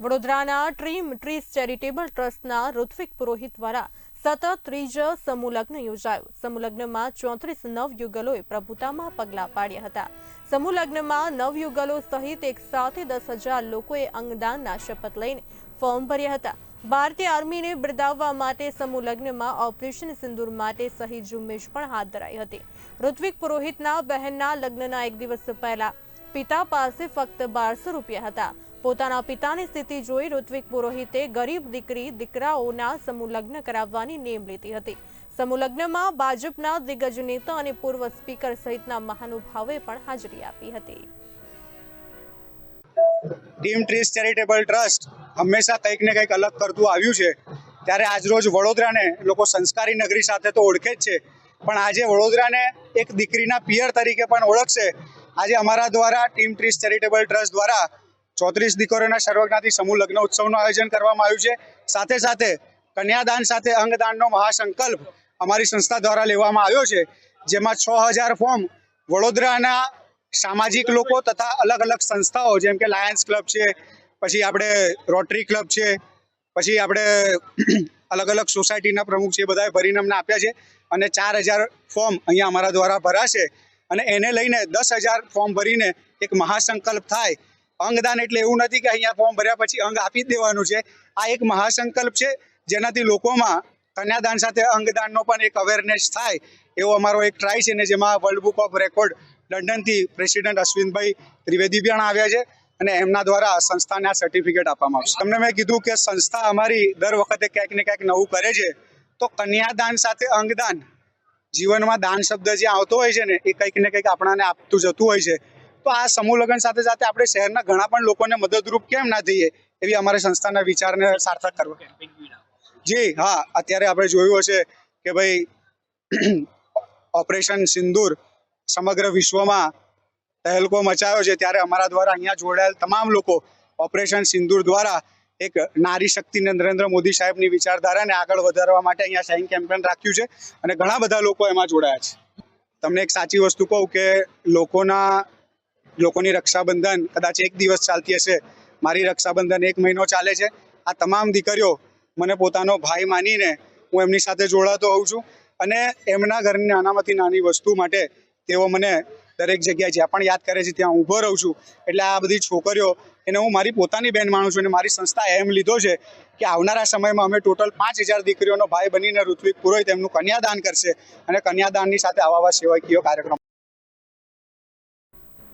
વડોદરાના trim ટ્રીસ charitable ટ્રસ્ટના ઋત્વિક પુરોહિત દ્વારા સતત ત્રીજ સમૂહલગ્ન યોજાયું. સમૂહલગ્નમાં ચોત્રીસ નવયુગલોએ પ્રભુતામાં પગલાં પાડ્યા હતા. સમૂહલગ્નમાં નવયુગલો સહિત એક સાથે દસ હજાર લોકોએ અંગદાનના શપથ લઈને ફોર્મ ભર્યા હતા. ભારતીય આર્મીને બિરદાવવા માટે સમૂહ લગ્નમાં ઓપરેશન સિંદૂર માટે સહી ઝુંબેશ પણ હાથ ધરાઈ હતી. ઋત્વિક પુરોહિતના બહેનના લગ્નના એક દિવસ પહેલા પિતા પાસે ફક્ત બારસો રૂપિયા હતા. પોતાના પિતાની સ્થિતિ જોઈ ઋત્વિક પુરોહિતે ગરીબ દીકરી, દીકરાઓના સમૂહ લગ્ન કરાવવાની નેમ લીધી હતી. સમૂહ લગ્નમાં ભાજપના દિગ્ગજ નેતા અને પૂર્વ સ્પીકર સહિતના મહાનુભાવે પણ હાજરી આપી હતી. ટીમ ટ્રીસ ચેરિટેબલ ટ્રસ્ટ હંમેશા કંઈક ને કંઈક અલગ કરતું આવ્યું છે. ત્યારે આજરોજ વડોદરાને લોકો સંસ્કારી નગરી સાથે તો ઓળખે જ છે. પણ આજે વડોદરાને એક દીકરીના પિયર તરીકે પણ ઓળખશે. આજે અમારા દ્વારા ટીમ ટ્રીસ ચેરિટેબલ ટ્રસ્ટ દ્વારા ચોત્રીસ દીકરીઓના સર્વજ્ઞાથી સમૂહ લગ્ન ઉત્સવનું આયોજન કરવામાં આવ્યું છે. સાથે સાથે કન્યાદાન સાથે અંગદાનનો મહાસંકલ્પ અમારી સંસ્થા દ્વારા લેવામાં આવ્યો છે, જેમાં છ હજાર ફોર્મ વડોદરાના સામાજિક લોકો તથા અલગ અલગ સંસ્થાઓ, જેમ કે લાયન્સ ક્લબ છે, પછી આપણે રોટરી ક્લબ છે, પછી આપણે અલગ અલગ સોસાયટીના પ્રમુખ છે બધાએ ભરીને અમને આપ્યા છે અને ચાર હજાર ફોર્મ અહીંયા અમારા દ્વારા ભરાશે અને એને લઈને દસ હજાર ફોર્મ ભરીને એક મહાસંકલ્પ થાય અંગદાન એટલે એવું નથી કે અહીંયા ફોર્મ ભર્યા પછી અંગ આપી દેવાનું છે. આ એક મહાસંકલ્પ છે, જેનાથી લોકોમાં કન્યાદાન સાથે અંગદાનનો પણ એક અવેરનેસ થાય એવો અમારો એક ટ્રાય છે ને જેમાં વર્લ્ડ બુક ઓફ રેકોર્ડ લંડનથી પ્રેસિડેન્ટ અશ્વિનભાઈ ત્રિવેદી પણ આવ્યા છે અને એમના દ્વારા સંસ્થાને આ સર્ટિફિકેટ આપવામાં આવશે. તમને મેં કીધું કે સંસ્થા અમારી દર વખતે ક્યાંક ને ક્યાંક નવું કરે છે. તો કન્યાદાન સાથે અંગદાન જીવનમાં દાન શબ્દ જે આવતો હોય છે ને, એ કંઈક ને કંઈક આપણાને આપતું જતું હોય છે. તો આ સમૂહ લગ્ન સાથે સાથે આપણે શહેરના ઘણા પણ લોકોને મદદરૂપ કેમ ના થઈએ એવી અમારી સંસ્થાના વિચારને સાર્થક કરવો. જી, હા, અત્યારે આપણે જોયું હશે કે ભાઈ ઓપરેશન સિંદૂર સમગ્ર વિશ્વમાં તહેલકો મચાયો છે. ત્યારે અમારા દ્વારા અહીંયા જોડાયેલ તમામ લોકો ઓપરેશન સિંદૂર દ્વારા એક નારી શક્તિને નરેન્દ્ર મોદી સાહેબની વિચારધારાને આગળ વધારવા માટે અહીંયા સાઈન કેમ્પેન રાખ્યું છે અને ઘણા બધા લોકો એમાં જોડાયા છે. તમને એક સાચી વસ્તુ કહું કે લોકોના લોકોની રક્ષાબંધન કદાચ એક દિવસ ચાલતી હશે. મારી રક્ષાબંધન એક મહિનો ચાલે છે. આ તમામ દીકરીઓ મને પોતાનો ભાઈ માનીને હું એમની સાથે જોડાતો હોઉં છું અને એમના ઘરની નાનામાંથી નાની વસ્તુ માટે તેઓ મને દરેક જગ્યાએ જ્યાં પણ યાદ કરે છે ત્યાં ઊભો રહું છું. એટલે આ બધી છોકરીઓ એને હું મારી પોતાની બહેન માનું છું અને મારી સંસ્થાએ એમ લીધો છે કે આવનારા સમયમાં અમે ટોટલ પાંચ હજાર દીકરીઓનો ભાઈ બનીને ઋત્વિક પુરોહિત એમનું કન્યાદાન કરશે અને કન્યાદાનની સાથે આવા આવા સેવાકીય કાર્યક્રમ